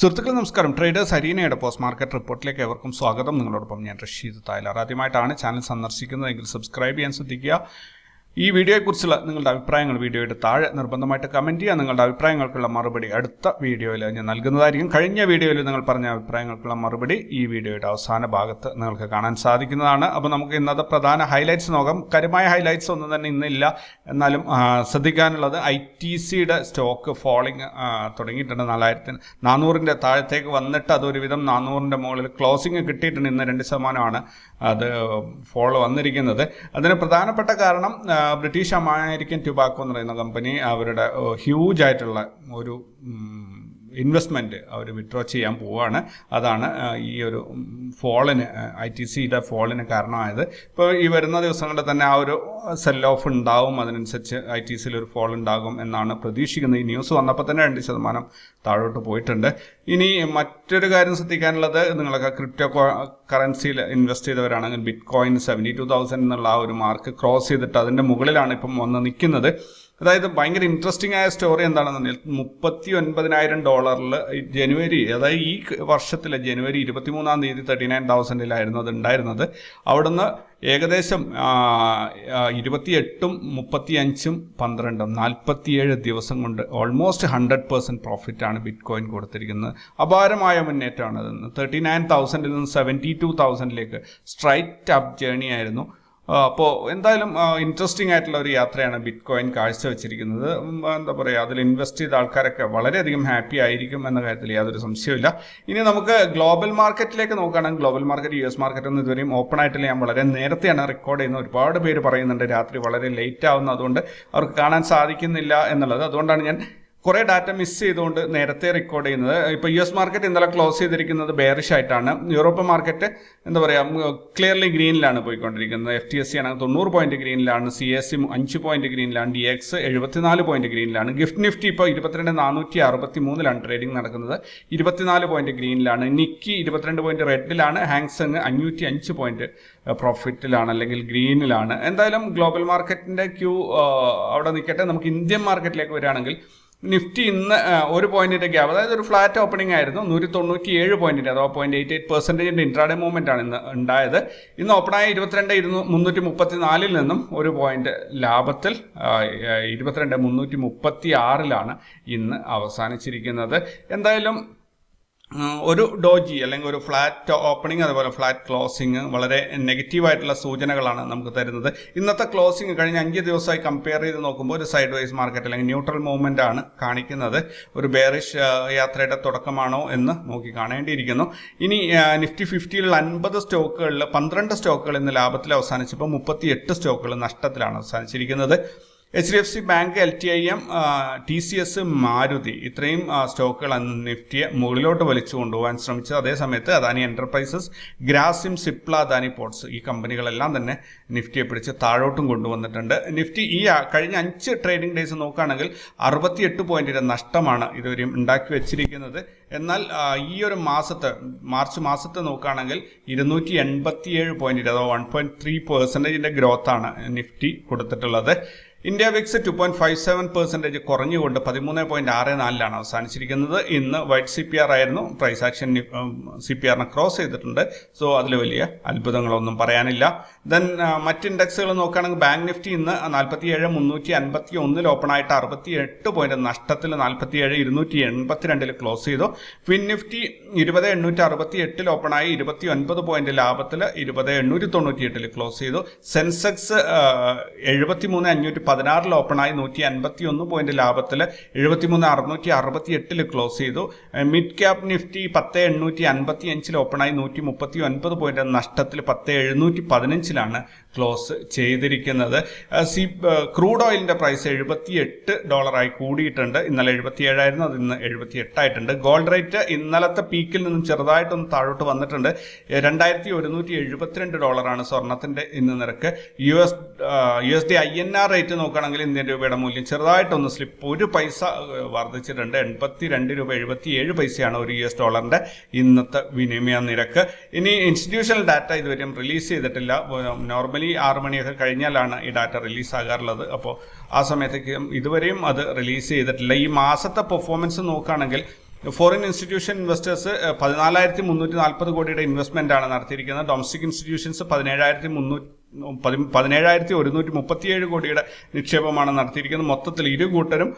സുഹൃത്തുക്കൾ നമസ്കാരം. Traders ഹരീനയുടെ post market റിപ്പോർട്ടിലേക്ക് ഏവർക്കും സ്വാഗതം. നിങ്ങളോടൊപ്പം ഞാൻ റഷീദ് തായ്ലാർ. ആദ്യമായിട്ടാണ് ചാനൽ സന്ദർശിക്കുന്നതെങ്കിൽ സബ്സ്ക്രൈബ് ചെയ്യാൻ ശ്രദ്ധിക്കുക. ഈ വീഡിയോയെക്കുറിച്ചുള്ള നിങ്ങളുടെ അഭിപ്രായങ്ങൾ വീഡിയോയുടെ താഴെ നിർബന്ധമായിട്ട് കമന്റ് ചെയ്യുക. നിങ്ങളുടെ അഭിപ്രായങ്ങൾക്കുള്ള മറുപടി അടുത്ത വീഡിയോയിൽ ഞാൻ നൽകുന്നതായിരിക്കും. കഴിഞ്ഞ വീഡിയോയിൽ നിങ്ങൾ പറഞ്ഞ അഭിപ്രായങ്ങൾക്കുള്ള മറുപടി ഈ വീഡിയോയുടെ അവസാന ഭാഗത്ത് നിങ്ങൾക്ക് കാണാൻ സാധിക്കുന്നതാണ്. അപ്പോൾ നമുക്ക് ഇന്നത്തെ പ്രധാന ഹൈലൈറ്റ്സ് നോക്കാം. കരുമായ ഹൈലൈറ്റ്സ് ഒന്നും തന്നെ ഇന്നില്ല. എന്നാലും ശ്രദ്ധിക്കാനുള്ളത് ഐ ടി സിയുടെ സ്റ്റോക്ക് ഫോളിങ് തുടങ്ങിയിട്ടുണ്ട്. നാലായിരത്തിന് നാനൂറിന്റെ താഴത്തേക്ക് വന്നിട്ട് അതൊരുവിധം നാനൂറിന്റെ മുകളിൽ ക്ലോസിങ് കിട്ടിയിട്ടുണ്ട്. ഇന്ന് രണ്ട് ശതമാനമാണ് അത് ഫോളോ വന്നിരിക്കുന്നത്. അതിന് പ്രധാനപ്പെട്ട കാരണം ബ്രിട്ടീഷ് അമേരിക്കൻ ടുബാക്കോ എന്ന് പറയുന്ന കമ്പനി അവരുടെ ഹ്യൂജ് ആയിട്ടുള്ള ഒരു ഇൻവെസ്റ്റ്മെന്റ് അവർ വിഡ്രോ ചെയ്യാൻ പോവുകയാണ് അതാണ് ഈ ഒരു ഫോളിന് ഐ ടി സിയുടെ ഫോളിന് കാരണമായത്. ഇപ്പോൾ ഈ വരുന്ന ദിവസങ്ങളിൽ തന്നെ ആ ഒരു സെൽ ഓഫ് ഉണ്ടാവും. അതിനനുസരിച്ച് ഐ ടി സിയിൽ ഒരു ഫോൾ ഉണ്ടാകും എന്നാണ് പ്രതീക്ഷിക്കുന്നത്. ഈ ന്യൂസ് വന്നപ്പോൾ തന്നെ രണ്ട് ശതമാനം താഴോട്ട് പോയിട്ടുണ്ട്. ഇനി മറ്റൊരു കാര്യം ശ്രദ്ധിക്കാനുള്ളത് നിങ്ങളൊക്കെ ക്രിപ്റ്റോ കറൻസിയിൽ ഇൻവെസ്റ്റ് ചെയ്തവരാണെങ്കിൽ bitcoin seventy two thousand എന്നുള്ള ആ ഒരു മാർക്ക് ക്രോസ് ചെയ്തിട്ട് അതിന്റെ മുകളിലാണ് ഇപ്പം വന്ന് നിൽക്കുന്നത്. അതായത് ഭയങ്കര ഇൻട്രസ്റ്റിംഗ് ആയ സ്റ്റോറി എന്താണെന്നുണ്ടെങ്കിൽ മുപ്പത്തി ഒൻപതിനായിരം ഡോളറിൽ ജനുവരി അതായത് ഈ വർഷത്തിലെ ജനുവരി ഇരുപത്തി മൂന്നാം തീയതി തേർട്ടി നയൻ തൗസൻഡിലായിരുന്നു അത് ഉണ്ടായിരുന്നത് അവിടുന്ന് ഏകദേശം ഇരുപത്തിയെട്ടും മുപ്പത്തി അഞ്ചും പന്ത്രണ്ടും നാൽപ്പത്തിയേഴ് ദിവസം കൊണ്ട് ഓൾമോസ്റ്റ് ഹൺഡ്രഡ് പെർസെന്റ് പ്രോഫിറ്റാണ് ബിറ്റ് കോയിൻ കൊടുത്തിരിക്കുന്നത്. അപാരമായ മുന്നേറ്റമാണ് അതെന്ന് തേർട്ടി നയൻ തൗസൻഡിൽ നിന്ന് സെവന്റി ടു തൗസൻഡിലേക്ക് സ്ട്രൈറ്റ് അപ്പ് ജേണി ആയിരുന്നു. അപ്പോൾ എന്തായാലും ഇൻട്രസ്റ്റിംഗ് ആയിട്ടുള്ള ഒരു യാത്രയാണ് ബിറ്റ് കോയിൻ കാഴ്ചവെച്ചിരിക്കുന്നത് എന്താ പറയുക അതിൽ ഇൻവെസ്റ്റ് ചെയ്ത ആൾക്കാരൊക്കെ വളരെയധികം ഹാപ്പി ആയിരിക്കും എന്ന കാര്യത്തിൽ യാതൊരു സംശയമില്ല ഇനി നമുക്ക് ഗ്ലോബൽ മാർക്കറ്റിലേക്ക് നോക്കുകയാണെങ്കിൽ global market U S market ഒന്നും ഇതുവരെയും ഓപ്പൺ ആയിട്ടില്ല. ഞാൻ വളരെ നേരത്തെയാണ് റെക്കോർഡ് ചെയ്യുന്നത്. ഒരുപാട് പേര് പറയുന്നുണ്ട് രാത്രി വളരെ ലേറ്റ് ആവുന്ന. അതുകൊണ്ട് അവർക്ക് കാണാൻ സാധിക്കുന്നില്ല എന്നുള്ളത്. അതുകൊണ്ടാണ് ഞാൻ കുറേ ഡാറ്റ മിസ് ചെയ്തുകൊണ്ട് നേരത്തെ റെക്കോർഡ് ചെയ്യുന്നത്. ഇപ്പോൾ യു എസ് മാർക്കറ്റ് ഇന്നലെ ക്ലോസ് ചെയ്തിരിക്കുന്നത് ബെയറിഷ് ആയിട്ടാണ്. യൂറോപ്പ് മാർക്കറ്റ് എന്താ പറയുക ക്ലിയർലി ഗ്രീനിലാണ് പോയിക്കൊണ്ടിരിക്കുന്നത്. എഫ് ടി എസ് സി ആണെങ്കിൽ തൊണ്ണൂറ് പോയിന്റ് ഗ്രീനിലാണ്. സി എസ് സി അഞ്ച് പോയിന്റ് ഗ്രീനിലാണ്. ഡി എക്സ് എഴുപത്തിനാല് പോയിന്റ് ഗ്രീനിലാണ്. ഗിഫ്റ്റ് നിഫ്റ്റി ഇപ്പോൾ ഇരുപത്തിരണ്ട് നാനൂറ്റി അറുപത്തി മൂന്നിലാണ് ട്രേഡിംഗ് നടക്കുന്നത്. ഇരുപത്തിനാല് പോയിന്റ് ഗ്രീനിലാണ്. നിക്കി ഇരുപത്തിരണ്ട് പോയിന്റ് റെഡിലാണ് ഹാങ്സങ് അഞ്ഞൂറ്റി അഞ്ച് പോയിന്റ് പ്രോഫിറ്റിലാണ് അല്ലെങ്കിൽ ഗ്രീനിലാണ്. എന്തായാലും ഗ്ലോബൽ മാർക്കറ്റിന്റെ ക്യൂ അവിടെ നിൽക്കട്ടെ. നമുക്ക് ഇന്ത്യൻ മാർക്കറ്റിലേക്ക് വരികയാണെങ്കിൽ നിഫ്റ്റി ഇന്ന് ഒരു പോയിന്റിന്റെ ഗ്യാപ്പ് അതായത് ഒരു ഫ്ലാറ്റ് ഓപ്പണിംഗ് ആയിരുന്നു. നൂറ്റി തൊണ്ണൂറ്റി ഏഴ് പോയിന്റിന്റെ അഥവാ പോയിന്റ് എയ്റ്റ് എയ്റ്റ് പെർസെന്റേജിന്റെ ഇൻട്രാഡേ മൂവ്മെന്റ് ആണ് ഇന്ന് ഉണ്ടായത്. ഇന്ന് ഓപ്പണായ ഇരുപത്തിരണ്ട് ഇരുന്നൂ മുന്നൂറ്റി മുപ്പത്തി നാലിൽ നിന്നും ഒരു പോയിന്റ് ലാഭത്തിൽ ഇരുപത്തിരണ്ട് മുന്നൂറ്റി മുപ്പത്തി ആറിലാണ് ഇന്ന് അവസാനിച്ചിരിക്കുന്നത്. എന്തായാലും ഒരു ഡോജി അല്ലെങ്കിൽ ഒരു ഫ്ലാറ്റ് ഓപ്പണിംഗ് അതുപോലെ ഫ്ലാറ്റ് ക്ലോസിംഗ് വളരെ നെഗറ്റീവ് ആയിട്ടുള്ള സൂചനകളാണ് നമുക്ക് തരുന്നത്. ഇന്നത്തെ ക്ലോസിംഗ് കഴിഞ്ഞ അഞ്ച് ദിവസമായി കമ്പയർ ചെയ്ത് നോക്കുമ്പോൾ ഒരു സൈഡ് വൈസ് മാർക്കറ്റ് അല്ലെങ്കിൽ ന്യൂട്രൽ മൂവ്മെന്റ് ആണ് കാണിക്കുന്നത്. ഒരു ബേറിഷ് യാത്രയുടെ തുടക്കമാണോ എന്ന് നോക്കി കാണേണ്ടിയിരിക്കുന്നു. ഇനി നിഫ്റ്റി ഫിഫ്റ്റിയിലുള്ള അൻപത് സ്റ്റോക്കുകളിൽ പന്ത്രണ്ട് സ്റ്റോക്കുകൾ ഇന്ന് ലാഭത്തിൽ അവസാനിച്ചപ്പോൾ മുപ്പത്തി എട്ട് സ്റ്റോക്കുകൾ നഷ്ടത്തിലാണ് അവസാനിച്ചിരിക്കുന്നത്. H D F C bank L T I M T C S Maruti ഇത്രയും സ്റ്റോക്കുകൾ അന്ന് നിഫ്റ്റിയെ മുകളിലോട്ട് വലിച്ചു കൊണ്ടുപോകാൻ ശ്രമിച്ചു അതേസമയത്ത് അദാനി എന്റർപ്രൈസസ് ഗ്രാസിം സിപ്ല അദാനി പോർട്സ് ഈ കമ്പനികളെല്ലാം തന്നെ നിഫ്റ്റിയെ പിടിച്ച് താഴോട്ടും കൊണ്ടുവന്നിട്ടുണ്ട്. നിഫ്റ്റി ഈ കഴിഞ്ഞ അഞ്ച് ട്രേഡിംഗ് ഡേയ്സ് നോക്കുകയാണെങ്കിൽ അറുപത്തിയെട്ട് പോയിന്റിന്റെ നഷ്ടമാണ് ഇതുവരെയും ഉണ്ടാക്കി വെച്ചിരിക്കുന്നത്. എന്നാൽ ഈ ഒരു മാസത്തെ മാർച്ച് മാസത്തെ നോക്കുകയാണെങ്കിൽ ഇരുന്നൂറ്റി എൺപത്തിയേഴ് പോയിന്റിന്റെ അഥവാ വൺ പോയിന്റ് ത്രീ പെർസെന്റേജിന്റെ ഗ്രോത്താണ് നിഫ്റ്റി കൊടുത്തിട്ടുള്ളത്. India VIX two point five seven percentage കുറഞ്ഞുകൊണ്ട് പതിമൂന്ന് പോയിന്റ് ആറ് നാലിലാണ് അവസാനിച്ചിരിക്കുന്നത്. ഇന്ന് വൈറ്റ് സി പി ആർ ആയിരുന്നു. പ്രൈസ് ആക്ഷൻ സി പി ആറിനെ ക്രോസ് ചെയ്തിട്ടുണ്ട്. സോ അതിൽ വലിയ അത്ഭുതങ്ങളൊന്നും പറയാനില്ല. ദെൻ മറ്റ് ഇൻഡെക്സുകൾ നോക്കുകയാണെങ്കിൽ ബാങ്ക് നിഫ്റ്റി ഇന്ന് നാൽപ്പത്തി ഏഴ് മുന്നൂറ്റി അൻപത്തി ഒന്നിൽ ഓപ്പൺ ആയിട്ട് അറുപത്തി എട്ട് പോയിന്റ് നഷ്ടത്തിൽ നാൽപ്പത്തി ഏഴ് ഇരുന്നൂറ്റി എൺപത്തി രണ്ടിൽ ക്ലോസ് ചെയ്തു. ഫിൻ നിഫ്റ്റി ഇരുപത് എണ്ണൂറ്റി അറുപത്തി എട്ടിൽ ഓപ്പണായി ഇരുപത്തി ഒൻപത് പോയിന്റ് ലാഭത്തിൽ ഇരുപത് എണ്ണൂറ്റി തൊണ്ണൂറ്റി എട്ടിൽ ക്ലോസ് ചെയ്തു. സെൻസെക്സ് എഴുപത്തി മൂന്ന് അഞ്ഞൂറ്റി പതിനാറിൽ ഓപ്പണായി നൂറ്റി അൻപത്തി ഒന്ന് പോയിന്റ് ലാഭത്തിൽ എഴുപത്തിമൂന്ന് അറുന്നൂറ്റി അറുപത്തി എട്ടിൽ ക്ലോസ് ചെയ്തു മിഡ് ക്യാപ് നിഫ്റ്റി പത്ത് എണ്ണൂറ്റി അൻപത്തി അഞ്ചിൽ ഓപ്പണായി നൂറ്റി മുപ്പത്തി ഒൻപത് പോയിന്റ് നഷ്ടത്തിൽ പത്ത് എഴുന്നൂറ്റി പതിനഞ്ചിലാണ് ക്ലോസ് ചെയ്തിരിക്കുന്നത്. സി ക്രൂഡ് ഓയിലിന്റെ പ്രൈസ് എഴുപത്തി എട്ട് ഡോളറായി കൂടിയിട്ടുണ്ട്. ഇന്നലെ എഴുപത്തി ഏഴായിരുന്നു അത് ഇന്ന് എഴുപത്തി എട്ടായിട്ടുണ്ട് ഗോൾഡ് റേറ്റ് ഇന്നലത്തെ പീക്കിൽ നിന്നും ചെറുതായിട്ടൊന്ന് താഴോട്ട് വന്നിട്ടുണ്ട്. രണ്ടായിരത്തി ഒരുന്നൂറ്റി എഴുപത്തിരണ്ട് ഡോളറാണ് സ്വർണത്തിന്റെ ഇന്ന് നിരക്ക്. U S U S D I N R rate നോക്കുകയാണെങ്കിൽ ഇന്ത്യൻ രൂപയുടെ മൂല്യം ചെറുതായിട്ടൊന്ന് സ്ലിപ്പ് ഒരു പൈസ വർദ്ധിച്ചിട്ടുണ്ട്. എൺപത്തി രണ്ട് രൂപ എഴുപത്തി ഏഴ് പൈസയാണ് ഒരു യു എസ് ഡോളറിന്റെ ഇന്നത്തെ വിനിമയ നിരക്ക്. ഇനി ഇൻസ്റ്റിറ്റ്യൂഷണൽ ഡാറ്റ ഇതുവരെയും റിലീസ് ചെയ്തിട്ടില്ല. നോർമലി ആറ് മണിയൊക്കെ കഴിഞ്ഞാലാണ് ഈ ഡാറ്റ റിലീസ് ആകാറുള്ളത് അപ്പോൾ ആ സമയത്തേക്ക് ഇതുവരെയും അത് റിലീസ് ചെയ്തിട്ടില്ല. ഈ മാസത്തെ പെർഫോമൻസ് നോക്കുകയാണെങ്കിൽ ഫോറിൻ ഇൻസ്റ്റിറ്റ്യൂഷൻ ഇൻവെസ്റ്റേഴ്സ് പതിനാലായിരത്തി മുന്നൂറ്റി നാൽപ്പത് കോടിയുടെ ഇൻവെസ്റ്റ്മെന്റ് ആണ് നടത്തിയിരിക്കുന്നത്. ഡൊമസ്റ്റിക് ഇൻസ്റ്റിറ്റ്യൂഷൻസ് പതിനേഴായിരത്തി മുന്നൂറ്റി പതി- പതിനേഴായിരത്തി ഒരുന്നൂറ്റി മുപ്പത്തിയേഴ് കോടിയുടെ നിക്ഷേപമാണ് നടത്തിയിരിക്കുന്നത്. മൊത്തത്തിൽ ഇരു കൂട്ടരും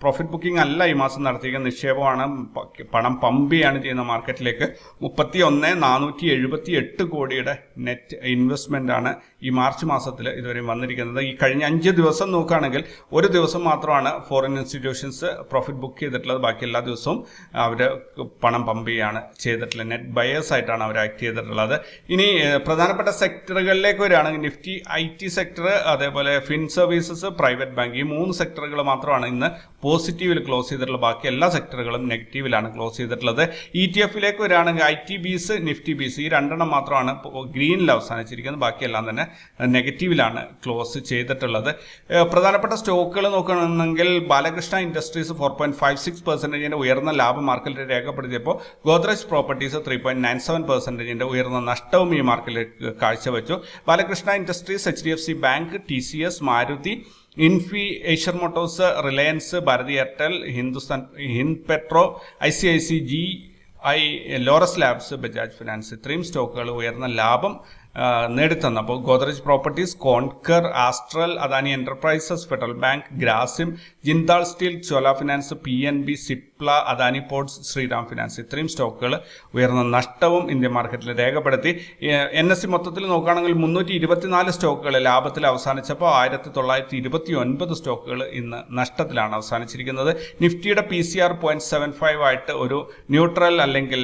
പ്രോഫിറ്റ് ബുക്കിംഗ് അല്ല ഈ മാസം നടത്തിയിരിക്കുന്ന നിക്ഷേപമാണ് പണം പമ്പ് ചെയ്യാണ് ചെയ്യുന്ന മാർക്കറ്റിലേക്ക്. മുപ്പത്തി ഒന്ന് നാനൂറ്റി എഴുപത്തി എട്ട് കോടിയുടെ നെറ്റ് ഇൻവെസ്റ്റ്മെന്റ് ആണ് ഈ മാർച്ച് മാസത്തിൽ ഇതുവരെ വന്നിരിക്കുന്നത്. ഈ കഴിഞ്ഞ അഞ്ച് ദിവസം നോക്കുകയാണെങ്കിൽ ഒരു ദിവസം മാത്രമാണ് ഫോറിൻ ഇൻസ്റ്റിറ്റ്യൂഷൻസ് പ്രോഫിറ്റ് ബുക്ക് ചെയ്തിട്ടുള്ളത്. ബാക്കി എല്ലാ ദിവസവും അവർ പണം പമ്പ് ചെയ്യാണ് ചെയ്തിട്ടുള്ളത്. നെറ്റ് ബയേഴ്സ് ആയിട്ടാണ് അവർ ആക്ട് ചെയ്തിട്ടുള്ളത്. ഇനി പ്രധാനപ്പെട്ട പ്രധാനപ്പെട്ട സെക്ടറുകളിലേക്ക് വരികയാണെങ്കിൽ നിഫ്റ്റി ഐ ടി സെക്ടർ അതേപോലെ ഫിൻ സർവീസസ് പ്രൈവറ്റ് ബാങ്ക് ഈ മൂന്ന് സെക്ടറുകൾ മാത്രമാണ് ഇന്ന് പോസിറ്റീവിൽ ക്ലോസ് ചെയ്തിട്ടുള്ളത്. ബാക്കി എല്ലാ സെക്ടറുകളും നെഗറ്റീവിലാണ് ക്ലോസ് ചെയ്തിട്ടുള്ളത്. ഇ ടി എഫിലേക്ക് വരികയാണെങ്കിൽ I T bees Nifty bees ഈ രണ്ടെണ്ണം മാത്രമാണ് ഗ്രീനിൽ അവസാനിച്ചിരിക്കുന്നത്. ബാക്കിയെല്ലാം തന്നെ നെഗറ്റീവിലാണ് ക്ലോസ് ചെയ്തിട്ടുള്ളത്. പ്രധാനപ്പെട്ട സ്റ്റോക്കുകൾ നോക്കുകയാണെങ്കിൽ Balakrishna Industries four point five six പെർസെന്റേജിന്റെ ഉയർന്ന ലാഭം മാർക്കറ്റിൽ രേഖപ്പെടുത്തിയപ്പോൾ Godrej Properties three point nine seven പെർസെന്റേജിന്റെ ഉയർന്ന നഷ്ടവും ഈ മാർക്കറ്റിൽ കാഴ്ചവെച്ചു. Balakrishna Industries H D F C bank T C S Maruti Infy Eicher Motors Reliance Bharti Airtel Hindustan Hind petro I C I C G I Laurus Labs Bajaj Finance ഇത്രയും സ്റ്റോക്കുകൾ ഉയർന്ന ലാഭം നേടിത്തന്നു. അപ്പോൾ Godrej Properties Concor Astral Adani Enterprises Federal bank Grasim Jindal Steel Chola Finance P N B Cipla Adani Ports Shriram Finance ഇത്രയും സ്റ്റോക്കുകൾ ഉയർന്ന നഷ്ടവും ഇന്ത്യൻ മാർക്കറ്റിൽ രേഖപ്പെടുത്തി. എൻ എസ് സി മൊത്തത്തിൽ നോക്കുകയാണെങ്കിൽ മുന്നൂറ്റി ഇരുപത്തിനാല് സ്റ്റോക്കുകൾ ലാഭത്തിൽ അവസാനിച്ചപ്പോൾ ആയിരത്തി തൊള്ളായിരത്തി ഇരുപത്തി ഒൻപത് സ്റ്റോക്കുകൾ ഇന്ന് നഷ്ടത്തിലാണ് അവസാനിച്ചിരിക്കുന്നത്. നിഫ്റ്റിയുടെ P C R point seven five ആയിട്ട് ഒരു ന്യൂട്രൽ അല്ലെങ്കിൽ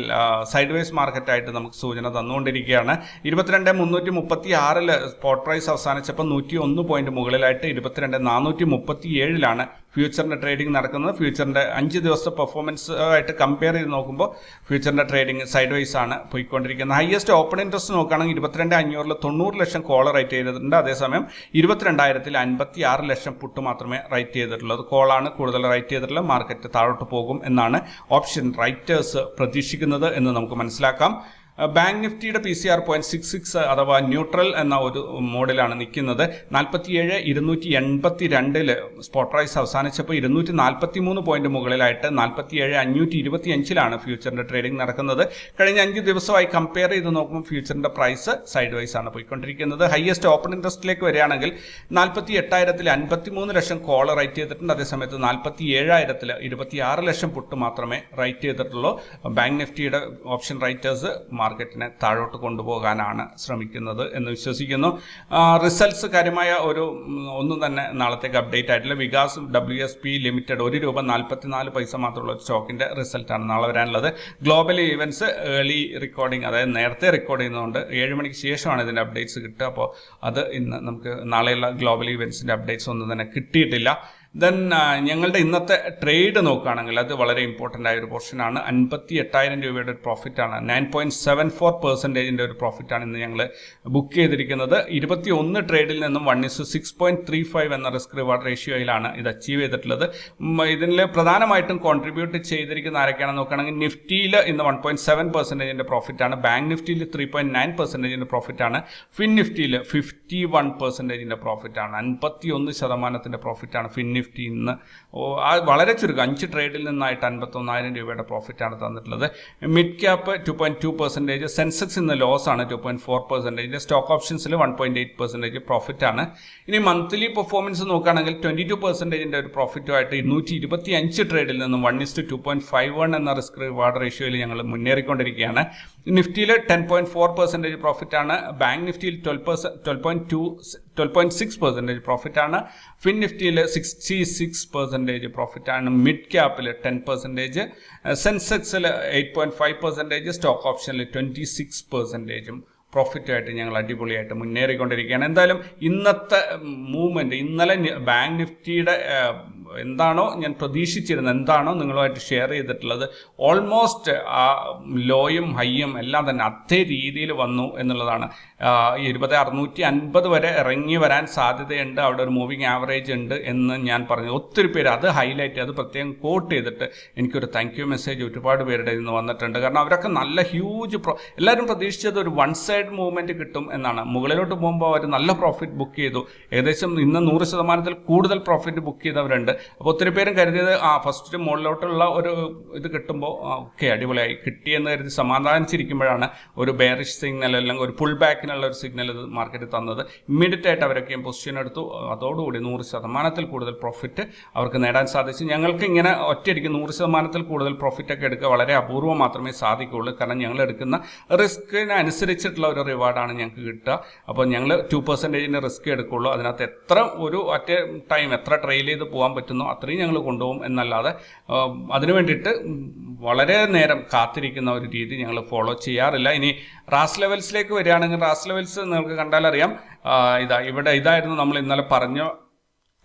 സൈഡ് വേസ് മാർക്കറ്റായിട്ട് നമുക്ക് സൂചന തന്നുകൊണ്ടിരിക്കുകയാണ്. ഇരുപത്തിരണ്ട് മുന്നൂറ്റി മുപ്പത്തി ആറിൽ സ്പോട്ട് പ്രൈസ് അവസാനിച്ചപ്പോൾ നൂറ്റി ഒന്ന് പോയിന്റ് മുകളിലായിട്ട് ഇരുപത്തിരണ്ട് നാനൂറ്റി മുപ്പത്തി ഏഴിലാണ് ഫ്യൂച്ചറിന്റെ ട്രേഡിംഗ് നടക്കുന്നത്. ഫ്യൂച്ചറിന്റെ അഞ്ച് ദിവസത്തെ പെർഫോമൻസ് ആയിട്ട് കമ്പയർ ചെയ്ത് നോക്കുമ്പോൾ ഫ്യൂച്ചറിന്റെ ട്രേഡിംഗ് സൈഡ് വൈസ് ആണ് പോയിക്കൊണ്ടിരിക്കുന്നത്. ഹയസ്റ്റ് ഓപ്പൺ ഇൻട്രസ്റ്റ് നോക്കുകയാണെങ്കിൽ ഇരുപത്തിരണ്ട് അഞ്ഞൂറിൽ തൊണ്ണൂറ് ലക്ഷം കോൾ റൈറ്റ് ചെയ്തിട്ടുണ്ട്. അതേസമയം ഇരുപത്തിരണ്ടായിരത്തിൽ അൻപത്തി ആറ് ലക്ഷം പുട്ട് മാത്രമേ റൈറ്റ് ചെയ്തിട്ടുള്ളത്. കോളാണ് കൂടുതൽ റൈറ്റ് ചെയ്തിട്ടുള്ളത്. മാർക്കറ്റ് താഴോട്ട് പോകും എന്നാണ് ഓപ്ഷൻ റൈറ്റേഴ്സ് പ്രതീക്ഷിക്കുന്നത് എന്ന് നമുക്ക് മനസ്സിലാക്കാം. ബാങ്ക് നിഫ്റ്റിയുടെ P C R point six six അഥവാ ന്യൂട്രൽ എന്ന ഒരു മോഡിലാണ് നിൽക്കുന്നത്. നാൽപ്പത്തിയേഴ് ഇരുന്നൂറ്റി എൺപത്തി രണ്ടിൽ സ്പോട്ട് പ്രൈസ് അവസാനിച്ചപ്പോൾ ഇരുന്നൂറ്റി നാൽപ്പത്തി മൂന്ന് പോയിന്റ് മുകളിലായിട്ട് നാൽപ്പത്തിയേഴ് അഞ്ഞൂറ്റി ഇരുപത്തി അഞ്ചിലാണ് ഫ്യൂച്ചറിന്റെ ട്രേഡിംഗ് നടക്കുന്നത്. കഴിഞ്ഞ അഞ്ച് ദിവസമായി കമ്പയർ ചെയ്ത് നോക്കുമ്പോൾ ഫ്യൂച്ചറിന്റെ പ്രൈസ് സൈഡ് വൈസ് ആണ് പോയിക്കൊണ്ടിരിക്കുന്നത്. ഹയസ്റ്റ് ഓപ്പൺ ഇൻട്രസ്റ്റിലേക്ക് വരികയാണെങ്കിൽ നാൽപ്പത്തി എട്ടായിരത്തിൽ അൻപത്തി മൂന്ന് ലക്ഷം കോൾ റൈറ്റ് ചെയ്തിട്ടുണ്ട്. അതേസമയത്ത് നാൽപ്പത്തി ഏഴായിരത്തിൽ ഇരുപത്തി ആറ് ലക്ഷം പുട്ട് മാത്രമേ റൈറ്റ് ചെയ്തിട്ടുള്ളൂ. ബാങ്ക് നിഫ്റ്റിയുടെ ഓപ്ഷൻ റൈറ്റേഴ്സ് മാർക്കറ്റിനെ താഴോട്ട് കൊണ്ടുപോകാനാണ് ശ്രമിക്കുന്നത് എന്ന് വിശ്വസിക്കുന്നു. റിസൾട്ട്സ് കാര്യമായ ഒരു ഒന്നും തന്നെ നാളത്തേക്ക് അപ്ഡേറ്റ് ആയിട്ടില്ല. Vikas W S P Limited ഒരു രൂപ നാൽപ്പത്തിനാല് പൈസ മാത്രമുള്ള സ്റ്റോക്കിന്റെ റിസൾട്ടാണ് നാളെ വരാനുള്ളത്. ഗ്ലോബൽ ഈവൻസ് ഏർലി റെക്കോർഡിംഗ് അതായത് നേരത്തെ റെക്കോർഡ് ചെയ്യുന്നതുകൊണ്ട് ഏഴ് മണിക്ക് ശേഷമാണ് ഇതിന്റെ അപ്ഡേറ്റ്സ് കിട്ടുക. അപ്പോൾ അത് ഇന്ന് നമുക്ക് നാളെയുള്ള ഗ്ലോബൽ ഈവൻസിന്റെ അപ്ഡേറ്റ്സ് ഒന്നും തന്നെ കിട്ടിയിട്ടില്ല. ദെൻ ഞങ്ങളുടെ ഇന്നത്തെ ട്രേഡ് നോക്കുകയാണെങ്കിൽ അത് വളരെ ഇമ്പോർട്ടന്റ് ആയ ഒരു പോർഷനാണ് അൻപത്തി എട്ടായിരം രൂപയുടെ ഒരു പ്രോഫിറ്റാണ് നയൻ പോയിന്റ് സെവൻ ഫോർ പെർസെന്റേജിന്റെ ഒരു പ്രോഫിറ്റാണ് ഇന്ന് ഞങ്ങൾ ബുക്ക് ചെയ്തിരിക്കുന്നത്. ഇരുപത്തി ഒന്ന് ട്രേഡിൽ നിന്നും one is six point three five എന്ന റിസ്ക് റിവാർഡ് റേഷ്യോയിലാണ് ഇത് അച്ചീവ് ചെയ്തിട്ടുള്ളത്. ഇതിൽ പ്രധാനമായിട്ടും കോൺട്രിബ്യൂട്ട് ചെയ്തിരിക്കുന്ന ആരൊക്കെയാണെന്ന് നോക്കുകയാണെങ്കിൽ നിഫ്റ്റിയിൽ ഇന്ന് വൺ പോയിന്റ് സെവൻ പെർസെന്റേജിന്റെ പ്രോഫിറ്റാണ് ബാങ്ക് നിഫ്റ്റിയിൽ ത്രീ പോയിന്റ് നയൻ പെർസെന്റേജിന്റെ പ്രോഫിറ്റാണ് ഫിൻ നിഫ്റ്റിയിൽ ഫിഫ്റ്റി വൺ പെർസെന്റേജിന്റെ പ്രോഫിറ്റാണ് അൻപത്തി ഒന്ന് ശതമാനത്തിന്റെ പ്രോഫിറ്റാണ് ഫിൻ നിഫ്റ്റി ഇന്ന്. വളരെ ചുരുക്കം അഞ്ച് ട്രേഡിൽ നിന്നായിട്ട് അൻപത്തൊന്നായിരം രൂപയുടെ പ്രോഫിറ്റാണ് തന്നിട്ടുള്ളത്. Mid cap two point two percentage Sensex ഇന്ന് ലോസ് ആണ് two point four percentage stock ഓപ്ഷൻസിൽ one point eight percentage profit ആണ്. ഇനി മന്ത്ലി പെർഫോമൻസ് നോക്കുകയാണെങ്കിൽ ട്വന്റി ടു പെർസെന്റേജിന്റെ ഒരു പ്രോഫിറ്റുമായിട്ട് ഇരുന്നൂറ്റി ഇരുപത്തി അഞ്ച് ട്രേഡിൽ നിന്നും one is two point five one എന്ന റിസ്ക് റിവാർഡ് റേഷ്യോയിൽ ഞങ്ങൾ മുന്നേറിക്കൊണ്ടിരിക്കുകയാണ്. നിഫ്റ്റിയിൽ ten point four percentage profit ആണ്. Bank നിഫ്റ്റിയിൽ twelve percent twelve point two twelve point six percentage profit ആണ്. ഫിൻ നിഫ്റ്റിയിൽ സിക്സ്റ്റി സിക്സ് പെർസെന്റേജ് പ്രോഫിറ്റ് ആണ് മിഡ് ക്യാപ്പിൽ ten percentage സെൻസെക്സിൽ eight point five percentage stock ഓപ്ഷനിൽ twenty six പെർസെന്റേജും പ്രോഫിറ്റായിട്ട് ഞങ്ങൾ അടിപൊളിയായിട്ട് മുന്നേറിക്കൊണ്ടിരിക്കുകയാണ്. എന്തായാലും ഇന്നത്തെ മൂവ്മെന്റ് ഇന്നലെ ബാങ്ക് നിഫ്റ്റിയുടെ എന്താണോ ഞാൻ പ്രതീക്ഷിച്ചിരുന്നത് എന്താണോ നിങ്ങളുമായിട്ട് ഷെയർ ചെയ്തിട്ടുള്ളത് ഓൾമോസ്റ്റ് ആ ലോയും ഹൈയും എല്ലാം തന്നെ അതേ രീതിയിൽ വന്നു എന്നുള്ളതാണ്. ഇരുപത് അറുന്നൂറ്റി അൻപത് വരെ ഇറങ്ങി വരാൻ സാധ്യതയുണ്ട്. അവിടെ ഒരു മൂവിങ് ആവറേജ് ഉണ്ട് എന്ന് ഞാൻ പറഞ്ഞു. ഒത്തിരി പേര് അത് ഹൈലൈറ്റ് അത് പ്രത്യേകം കോട്ട് ചെയ്തിട്ട് എനിക്കൊരു താങ്ക് യു മെസ്സേജ് ഒരുപാട് പേരുടെ നിന്ന് വന്നിട്ടുണ്ട്. കാരണം അവരൊക്കെ നല്ല ഹ്യൂജ് പ്രോ എല്ലാവരും പ്രതീക്ഷിച്ചത് ഒരു വൺ സൈഡ് മൂവ്മെന്റ് കിട്ടും എന്നാണ്. മുകളിലോട്ട് പോകുമ്പോൾ അവർ നല്ല പ്രോഫിറ്റ് ബുക്ക് ചെയ്തു. ഏകദേശം ഇന്ന് നൂറ് ശതമാനത്തിൽ കൂടുതൽ പ്രോഫിറ്റ് ബുക്ക് ചെയ്തവരുണ്ട്. അപ്പോൾ ഒത്തിരി പേരും കരുതിയത് ആ ഫസ്റ്റ് മുകളിലോട്ടുള്ള ഒരു ഇത് കിട്ടുമ്പോൾ ഓക്കെ അടിപൊളിയായി. കിട്ടിയെന്ന് കരുതി സമാധാനിച്ചിരിക്കുമ്പോഴാണ് ഒരു ബെയറിഷ് സിഗ്നൽ അല്ലെങ്കിൽ ഒരു പുൾ ബാക്കിനുള്ള ഒരു സിഗ്നൽ ഇത് മാർക്കറ്റ് തന്നത്. ഇമ്മീഡിയറ്റ് ആയിട്ട് അവരൊക്കെ പൊസിഷൻ എടുത്തു. അതോടുകൂടി നൂറ് ശതമാനത്തിൽ കൂടുതൽ പ്രോഫിറ്റ് അവർക്ക് നേടാൻ സാധിച്ചു. ഞങ്ങൾക്ക് ഇങ്ങനെ ഒറ്റയടിക്ക് നൂറ് ശതമാനത്തിൽ കൂടുതൽ പ്രോഫിറ്റ് ഒക്കെ എടുക്കുക വളരെ അപൂർവം മാത്രമേ സാധിക്കുകയുള്ളൂ. കാരണം ഞങ്ങൾ എടുക്കുന്ന റിസ്കിനനുസരിച്ചിട്ടുള്ള ഒരു റിവാർഡാണ് ഞങ്ങൾക്ക് കിട്ടുക. അപ്പോൾ ഞങ്ങൾ ടു പെർസെന്റേജിന്റെ റിസ്ക് എടുക്കുകയുള്ളൂ. അതിനകത്ത് എത്ര ഒരു ഒറ്റ ടൈം എത്ര ട്രെയിൽ ചെയ്ത് പോകാൻ പറ്റുന്നോ അത്രയും ഞങ്ങൾ കൊണ്ടുപോകും എന്നല്ലാതെ അതിനു വേണ്ടിയിട്ട് വളരെ നേരം കാത്തിരിക്കുന്ന ഒരു രീതി ഞങ്ങൾ ഫോളോ ചെയ്യാറില്ല. ഇനി റാസ് ലെവൽസിലേക്ക് വരികയാണെങ്കിൽ റാസ് ലെവൽസ് നിങ്ങൾക്ക് കണ്ടാലറിയാം ഇതാ ഇവിടെ ഇതായിരുന്നു നമ്മൾ ഇന്നലെ പറഞ്ഞ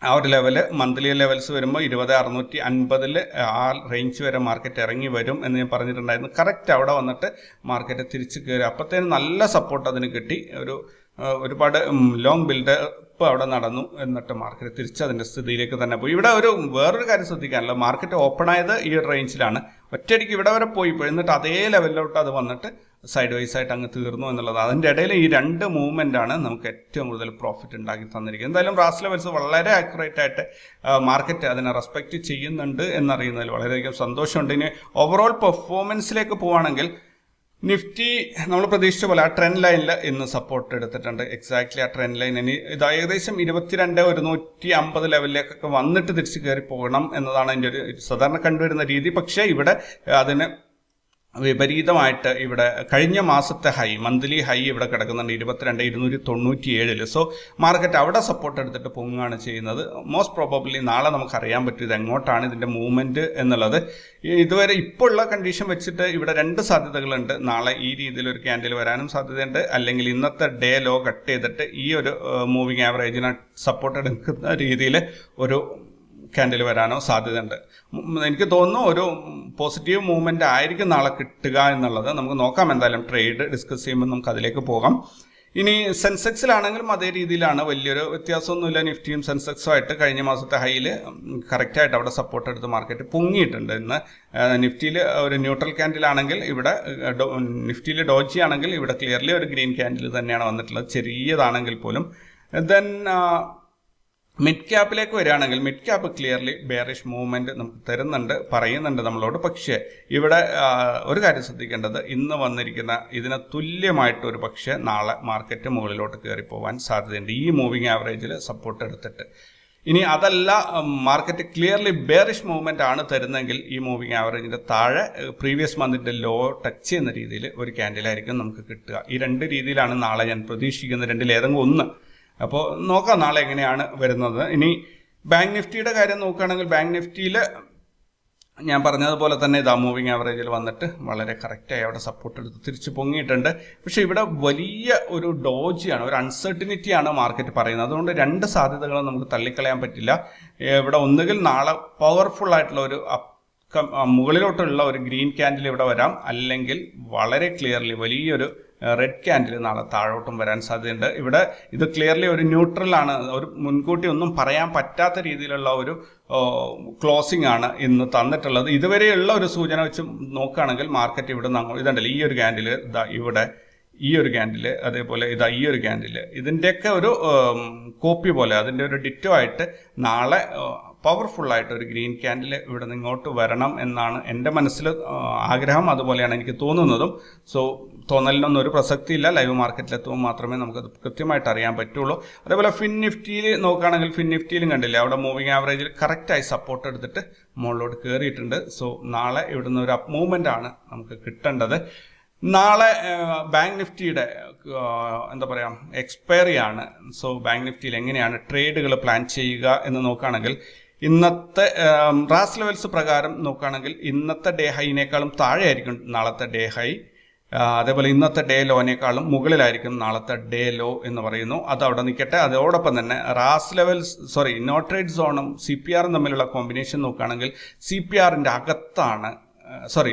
ആ ഒരു ലെവൽ. മന്ത്ലി ലെവൽസ് വരുമ്പോൾ ഇരുപത് അറുന്നൂറ്റി അൻപതിൽ ആ റേഞ്ച് വരെ മാർക്കറ്റ് ഇറങ്ങി വരും എന്ന് ഞാൻ പറഞ്ഞിട്ടുണ്ടായിരുന്നു. കറക്റ്റ് അവിടെ വന്നിട്ട് മാർക്കറ്റ് തിരിച്ച് കയറി. അപ്പോഴത്തേനും നല്ല സപ്പോർട്ട് അതിന് കിട്ടി. ഒരു ഒരുപാട് ലോങ് ബിൽഡ് ഇപ്പോൾ അവിടെ നടന്നു എന്നിട്ട് മാർക്കറ്റ് തിരിച്ച് അതിന്റെ സ്ഥിതിയിലേക്ക് തന്നെ പോയി. ഇവിടെ ഒരു വേറൊരു കാര്യം ശ്രദ്ധിക്കാനല്ല മാർക്കറ്റ് ഓപ്പൺ ആയത് ഈ റേഞ്ചിലാണ് ഒറ്റയടിക്ക് ഇവിടെ വരെ പോയി എന്നിട്ട് അതേ ലെവലിലോട്ട് അത് വന്നിട്ട് സൈഡ് വൈസ് ആയിട്ട് അങ്ങ് തീർന്നു എന്നുള്ളത് അതിന്റെ ഇടയിൽ ഈ രണ്ട് മൂവ്മെന്റ് ആണ് നമുക്ക് ഏറ്റവും കൂടുതൽ പ്രോഫിറ്റ് ഉണ്ടാക്കി തന്നിരിക്കുന്നത്. എന്തായാലും റാസ് ലെവൽസ് വളരെ ആക്യുറേറ്റ് ആയിട്ട് മാർക്കറ്റ് അതിനെ റെസ്പെക്റ്റ് ചെയ്യുന്നുണ്ട് എന്നറിയുന്നതിൽ വളരെയധികം സന്തോഷമുണ്ട്. ഇനി ഓവറോൾ പെർഫോമൻസിലേക്ക് പോവുകയാണെങ്കിൽ നിഫ്റ്റി നമ്മൾ പ്രതീക്ഷിച്ച പോലെ ആ ട്രെൻഡ് ലൈനിൽ ഇന്ന് സപ്പോർട്ട് എടുത്തിട്ടുണ്ട്. എക്സാക്ട്ലി ആ ട്രെൻഡ് ലൈൻ ഇനി ഇത് ഏകദേശം ഇരുപത്തിരണ്ട് ഒരുന്നൂറ്റി അമ്പത് ലെവലിലേക്കൊക്കെ വന്നിട്ട് തിരിച്ചു കയറി പോകണം എന്നതാണ് അതിന്റെ ഒരു സാധാരണ കണ്ടുവരുന്ന രീതി. പക്ഷേ ഇവിടെ അതിന് വിപരീതമായിട്ട് ഇവിടെ കഴിഞ്ഞ മാസത്തെ ഹൈ മന്ത്ലി ഹൈ ഇവിടെ കിടക്കുന്നുണ്ട് ഇരുപത്തിരണ്ട് ഇരുന്നൂറ്റി തൊണ്ണൂറ്റി ഏഴിൽ സോ മാർക്കറ്റ് അവിടെ സപ്പോർട്ട് എടുത്തിട്ട് പൊങ്ങുകയാണ് ചെയ്യുന്നത്. മോസ്റ്റ് പ്രോബബ്ലി നാളെ നമുക്ക് അറിയാൻ പറ്റും ഇത് എങ്ങോട്ടാണ് ഇതിന്റെ മൂവ്മെന്റ് എന്നുള്ളത്. ഇതുവരെ ഇപ്പോൾ ഉള്ള കണ്ടീഷൻ വെച്ചിട്ട് ഇവിടെ രണ്ട് സാധ്യതകളുണ്ട്. നാളെ ഈ രീതിയിൽ ഒരു ക്യാൻഡിൽ വരാനും സാധ്യതയുണ്ട്. അല്ലെങ്കിൽ ഇന്നത്തെ ഡേ ലോ കട്ട് ചെയ്തിട്ട് ഈ ഒരു മൂവിങ് ആവറേജിനെ സപ്പോർട്ട് എടുക്കുന്ന രീതിയിൽ ഒരു ക്യാൻഡിൽ വരാനോ സാധ്യതയുണ്ട്. എനിക്ക് തോന്നുന്നു ഒരു പോസിറ്റീവ് മൂവ്മെന്റ് ആയിരിക്കും നാളെ കിട്ടുക എന്നുള്ളത്. നമുക്ക് നോക്കാം എന്തായാലും ട്രേഡ് ഡിസ്കസ് ചെയ്യുമ്പോൾ നമുക്ക് അതിലേക്ക് പോകാം. ഇനി സെൻസെക്സിലാണെങ്കിലും അതേ രീതിയിലാണ്. വലിയൊരു വ്യത്യാസമൊന്നുമില്ല. നിഫ്റ്റിയും സെൻസെക്സും ആയിട്ട് കഴിഞ്ഞ മാസത്തെ ഹൈയിൽ കറക്റ്റായിട്ട് അവിടെ സപ്പോർട്ട് എടുത്ത് മാർക്കറ്റ് പൊങ്ങിയിട്ടുണ്ട് ഇന്ന്. നിഫ്റ്റിയിൽ ഒരു ന്യൂട്രൽ ക്യാൻഡിലാണെങ്കിൽ ഇവിടെ നിഫ്റ്റിയിൽ ഡോജി ആണെങ്കിൽ ഇവിടെ ക്ലിയർലി ഒരു ഗ്രീൻ ക്യാൻഡിൽ തന്നെയാണ് വന്നിട്ടുള്ളത്. ചെറിയതാണെങ്കിൽ പോലും. ദെൻ മിഡ് ക്യാപ്പിലേക്ക് വരികയാണെങ്കിൽ mid cap clearly bearish movement നമുക്ക് തരുന്നുണ്ട് പറയുന്നുണ്ട് നമ്മളോട്. പക്ഷേ ഇവിടെ ഒരു കാര്യം ശ്രദ്ധിക്കേണ്ടത് ഇന്ന് വന്നിരിക്കുന്ന ഇതിന് തുല്യമായിട്ട് ഒരു പക്ഷേ നാളെ മാർക്കറ്റ് മുകളിലോട്ട് കയറി പോകാൻ സാധ്യതയുണ്ട്. ഈ മൂവിങ് ആവറേജിൽ സപ്പോർട്ട് എടുത്തിട്ട്. ഇനി അതല്ല മാർക്കറ്റ് ക്ലിയർലി ബെയറിഷ് മൂവ്മെന്റ് ആണ് തരുന്നതെങ്കിൽ ഈ മൂവിങ് ആവറേജിന്റെ താഴെ പ്രീവിയസ് മന്തിന്റെ ലോ ടച്ച് ചെയ്യുന്ന രീതിയിൽ ഒരു ക്യാൻഡിലായിരിക്കും നമുക്ക് കിട്ടുക. ഈ രണ്ട് രീതിയിലാണ് നാളെ ഞാൻ പ്രതീക്ഷിക്കുന്നത്. രണ്ടിൽ ഏതെങ്കിലും ഒന്ന് അപ്പോൾ നോക്കാം നാളെ എങ്ങനെയാണ് വരുന്നത്. ഇനി ബാങ്ക് നിഫ്റ്റിയുടെ കാര്യം നോക്കുകയാണെങ്കിൽ ബാങ്ക് നിഫ്റ്റിയിൽ ഞാൻ പറഞ്ഞതുപോലെ തന്നെ ഇതാ മൂവിങ് ആവറേജിൽ വന്നിട്ട് വളരെ കറക്റ്റായി അവിടെ സപ്പോർട്ട് എടുത്ത് തിരിച്ച് പൊങ്ങിയിട്ടുണ്ട്. പക്ഷേ ഇവിടെ വലിയ ഒരു ഡോജിയാണ് ഒരു അൺസർട്ടിനിറ്റിയാണ് മാർക്കറ്റ് പറയുന്നത്. അതുകൊണ്ട് രണ്ട് സാധ്യതകളും നമുക്ക് തള്ളിക്കളയാൻ പറ്റില്ല. ഇവിടെ ഒന്നുകിൽ നാളെ പവർഫുൾ ആയിട്ടുള്ള ഒരു മുകളിലോട്ടുള്ള ഒരു ഗ്രീൻ ക്യാൻഡിൽ ഇവിടെ വരാം. അല്ലെങ്കിൽ വളരെ ക്ലിയർലി വലിയൊരു റെഡ് ക്യാൻഡിൽ നാളെ താഴോട്ടും വരാൻ സാധ്യതയുണ്ട്. ഇവിടെ ഇത് ക്ലിയർലി ഒരു ന്യൂട്രൽ ആണ്. ഒരു മുൻകൂട്ടി ഒന്നും പറയാൻ പറ്റാത്ത രീതിയിലുള്ള ഒരു ക്ലോസിംഗ് ആണ് ഇന്ന് തന്നിട്ടുള്ളത്. ഇതുവരെയുള്ള ഒരു സൂചന വെച്ച് നോക്കുകയാണെങ്കിൽ മാർക്കറ്റ് ഇവിടെ നിന്ന് ഇതുണ്ടല്ലോ ഈ ഒരു ക്യാൻഡിൽ ഇതാ ഇവിടെ ഈ ഒരു ക്യാൻഡിൽ അതേപോലെ ഇതാ ഈ ഒരു ക്യാൻഡിൽ ഇതിന്റെയൊക്കെ ഒരു കോപ്പി പോലെ അതിന്റെ ഒരു ഡിറ്റോ ആയിട്ട് നാളെ പവർഫുൾ ആയിട്ട് ഒരു ഗ്രീൻ ക്യാൻഡിൽ ഇവിടെ നിന്ന് ഇങ്ങോട്ട് വരണം എന്നാണ് എന്റെ മനസ്സിൽ ആഗ്രഹം. അതുപോലെയാണ് എനിക്ക് തോന്നുന്നതും. സോ തോന്നലിനൊന്നും ഒരു പ്രസക്തിയില്ല. ലൈവ് മാർക്കറ്റിലെത്തുമ്പോൾ മാത്രമേ നമുക്കത് കൃത്യമായിട്ട് അറിയാൻ പറ്റുള്ളൂ. അതേപോലെ ഫിൻ നിഫ്റ്റിയിൽ നോക്കുകയാണെങ്കിൽ ഫിൻ നിഫ്റ്റിയിലും കണ്ടില്ലേ അവിടെ മൂവിങ് ആവറേജിൽ കറക്റ്റായി സപ്പോർട്ട് എടുത്തിട്ട് മുകളിലോട്ട് കയറിയിട്ടുണ്ട് സോ നാളെ ഇവിടുന്ന് ഒരു അപ് മൂവ്മെന്റ് ആണ് നമുക്ക് കിട്ടേണ്ടത്. നാളെ ബാങ്ക് നിഫ്റ്റിയുടെ എന്താ പറയുക എക്സ്പയറി ആണ്. സോ ബാങ്ക് നിഫ്റ്റിയിൽ എങ്ങനെയാണ് ട്രേഡുകൾ പ്ലാൻ ചെയ്യുക എന്ന് നോക്കുകയാണെങ്കിൽ ഇന്നത്തെ റാസ് ലെവൽസ് പ്രകാരം നോക്കുകയാണെങ്കിൽ ഇന്നത്തെ ഡേ ഹൈനേക്കാളും താഴെയായിരിക്കും നാളത്തെ ഡേ ഹൈ. അതേപോലെ ഇന്നത്തെ ഡേ ലോനേക്കാളും മുകളിലായിരിക്കും നാളത്തെ ഡേ ലോ എന്ന് പറയുന്നു. അത് അവിടെ നിൽക്കട്ടെ. അതോടൊപ്പം തന്നെ റാസ് ലെവൽസ് സോറി നോട്രേഡ് സോണും സി പി ആറും തമ്മിലുള്ള കോമ്പിനേഷൻ നോക്കുകയാണെങ്കിൽ സി പി ആറിന്റെ അകത്താണ് സോറി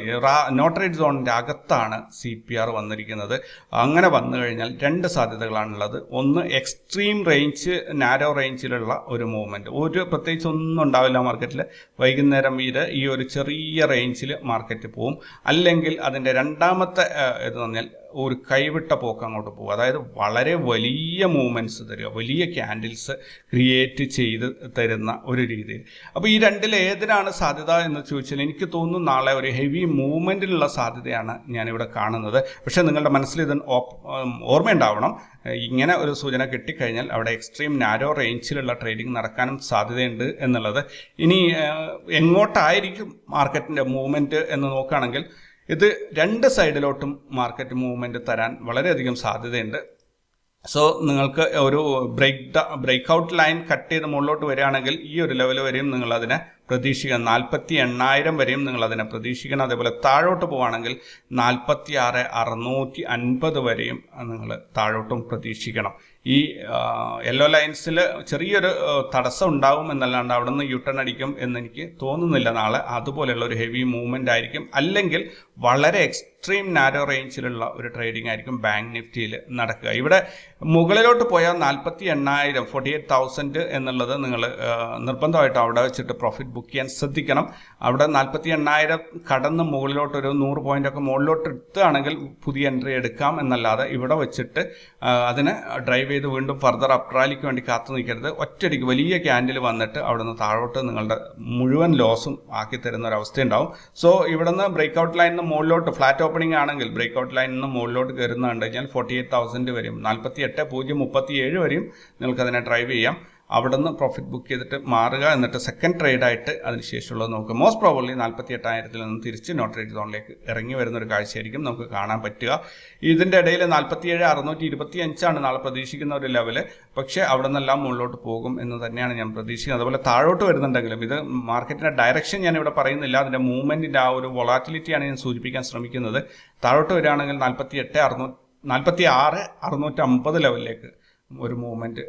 നോട്ടറേറ്റ് സോണിന്റെ അകത്താണ് സി പി ആർ വന്നിരിക്കുന്നത്. അങ്ങനെ വന്നു കഴിഞ്ഞാൽ രണ്ട് സാധ്യതകളാണുള്ളത്. ഒന്ന് എക്സ്ട്രീം റേഞ്ച് നാരോ റേഞ്ചിലുള്ള ഒരു മൂവ്മെന്റ് ഒരു പ്രത്യേകിച്ച് ഒന്നും ഉണ്ടാവില്ല മാർക്കറ്റിൽ വൈകുന്നേരം വീട് ഈ ഒരു ചെറിയ റേഞ്ചിൽ മാർക്കറ്റ് പോവും. അല്ലെങ്കിൽ അതിന്റെ രണ്ടാമത്തെ ഇത് പറഞ്ഞാൽ ഒരു കൈവിട്ട പോക്ക് അങ്ങോട്ട് പോകും അതായത് വളരെ വലിയ മൂവ്മെന്റ്സ് തരിക വലിയ ക്യാൻഡിൽസ് ക്രിയേറ്റ് ചെയ്ത് തരുന്ന ഒരു രീതിയിൽ. അപ്പോൾ ഈ രണ്ടിൽ ഏതിനാണ് സാധ്യത എന്ന് ചോദിച്ചാൽ എനിക്ക് തോന്നുന്നു നാളെ ഒരു ഹെവി മൂവ്മെന്റിലുള്ള സാധ്യതയാണ് ഞാനിവിടെ കാണുന്നത്. പക്ഷേ നിങ്ങളുടെ മനസ്സിൽ ഇത് ഓർമ്മയുണ്ടാവണം. ഇങ്ങനെ ഒരു സൂചന കിട്ടിക്കഴിഞ്ഞാൽ അവിടെ എക്സ്ട്രീം നാരോ റേഞ്ചിലുള്ള ട്രേഡിംഗ് നടക്കാനും സാധ്യതയുണ്ട് എന്നുള്ളത്. ഇനി എങ്ങോട്ടായിരിക്കും മാർക്കറ്റിന്റെ മൂവ്മെന്റ് എന്ന് നോക്കുകയാണെങ്കിൽ ഇത് രണ്ട് സൈഡിലോട്ടും മാർക്കറ്റ് മൂവ്മെന്റ് തരാൻ വളരെയധികം സാധ്യതയുണ്ട്. സോ നിങ്ങൾക്ക് ഒരു break break out line cut ചെയ്ത് മുകളിലോട്ട് വരികയാണെങ്കിൽ ഈ ഒരു ലെവൽ വരെയും നിങ്ങൾ അതിനെ പ്രതീക്ഷിക്കണം നാൽപ്പത്തി എണ്ണായിരം വരെയും നിങ്ങൾ അതിനെ പ്രതീക്ഷിക്കണം. അതേപോലെ താഴോട്ട് പോവുകയാണെങ്കിൽ നാൽപ്പത്തി ആറ് അറുന്നൂറ്റി അൻപത് വരെയും നിങ്ങൾ താഴോട്ടും പ്രതീക്ഷിക്കണം. ഈ യെല്ലോ ലൈൻസിൽ ചെറിയൊരു തടസ്സം ഉണ്ടാവും എന്നല്ലാണ്ട് അവിടെ നിന്ന് യുട്ടൺ അടിക്കും എന്നെനിക്ക് തോന്നുന്നില്ല നാളെ. അതുപോലെയുള്ള ഒരു ഹെവി മൂവ്മെന്റ് ആയിരിക്കും. അല്ലെങ്കിൽ വളരെ എക്സ്ട്രീം നാരോ റേഞ്ചിലുള്ള ഒരു ട്രേഡിംഗ് ആയിരിക്കും ബാങ്ക് നിഫ്റ്റിയിൽ നടക്കുക. ഇവിടെ മുകളിലോട്ട് പോയാൽ നാൽപ്പത്തി എണ്ണായിരം ഫോർട്ടി എയ്റ്റ് തൗസൻഡ് എന്നുള്ളത് നിങ്ങൾ നിർബന്ധമായിട്ട് അവിടെ വെച്ചിട്ട് പ്രോഫിറ്റ് ബുക്ക് ചെയ്യാൻ ശ്രദ്ധിക്കണം. അവിടെ നാൽപ്പത്തി എണ്ണായിരം കടന്ന് മുകളിലോട്ട് ഒരു നൂറ് പോയിന്റ് ഒക്കെ മുകളിലോട്ട് എടുത്തുകയാണെങ്കിൽ പുതിയ എൻട്രി എടുക്കാം എന്നല്ലാതെ ഇവിടെ വെച്ചിട്ട് അതിനെ ഡ്രൈവ് ചെയ്ത് വീണ്ടും ഫർദർ അപ്രാലിക്ക് വേണ്ടി കാത്തു നിൽക്കരുത്. ഒറ്റയടിക്ക് വലിയ ക്യാൻഡിൽ വന്നിട്ട് അവിടെ നിന്ന് താഴോട്ട് നിങ്ങളുടെ മുഴുവൻ ലോസും ആക്കി തരുന്ന ഒരു അവസ്ഥയുണ്ടാവും. സോ ഇവിടെ നിന്ന് ബ്രേക്ക് ഔട്ട് ലൈനിൽ നിന്ന് മുകളിലോട്ട് ഫ്ലാറ്റ് ഓപ്പണിംഗ് ആണെങ്കിൽ ബ്രേക്ക് ഔട്ട് ലൈനിൽ നിന്ന് മുകളിലോട്ട് കയറുന്ന കഴിഞ്ഞാൽ ഫോർട്ടി എയ്റ്റ് തൗസൻഡ് വരും. നാൽപ്പത്തി എട്ട് പൂജ്യം മുപ്പത്തി ഏഴ് വരെയും നിങ്ങൾക്ക് അതിനെ ഡ്രൈവ് ചെയ്യാം. അവിടെ നിന്ന് പ്രോഫിറ്റ് ബുക്ക് ചെയ്തിട്ട് മാറുക എന്നിട്ട് സെക്കൻഡ് ട്രേഡ് ആയിട്ട് അതിനുശേഷമുള്ളത് നമുക്ക് മോസ്റ്റ് പ്രോബബ്ലി നാൽപ്പത്തി എട്ടായിരത്തിൽ നിന്ന് തിരിച്ച് നോട്ടറേറ്റ് സോണിലേക്ക് ഇറങ്ങി വരുന്ന ഒരു കാഴ്ചയായിരിക്കും നമുക്ക് കാണാൻ പറ്റുക. ഇതിന്റെ ഇടയിൽ നാൽപ്പത്തിയേഴ് അറുന്നൂറ്റി ഇരുപത്തി അഞ്ചാണ് നാളെ പ്രതീക്ഷിക്കുന്ന ഒരു ലെവൽ പക്ഷേ അവിടെ നിന്നെല്ലാം മുകളിലോട്ട് പോകും എന്ന് തന്നെയാണ് ഞാൻ പ്രതീക്ഷിക്കുന്നത്. അതുപോലെ താഴോട്ട് വരുന്നുണ്ടെങ്കിലും ഇത് മാർക്കറ്റിന്റെ ഡയറക്ഷൻ ഞാൻ ഇവിടെ പറയുന്നില്ല. അതിന്റെ മൂവ്മെന്റിന്റെ ആ ഒരു വൊളാറ്റിലിറ്റിയാണ് ഞാൻ സൂചിപ്പിക്കാൻ ശ്രമിക്കുന്നത്. താഴോട്ട് വരികയാണെങ്കിൽ നാൽപ്പത്തി എട്ട് അറുന്നൂറ്റി നാൽപ്പത്തി ആറ് അറുന്നൂറ്റമ്പത് ലെവലിലേക്ക് ഒരു മൂവ്മെന്റ്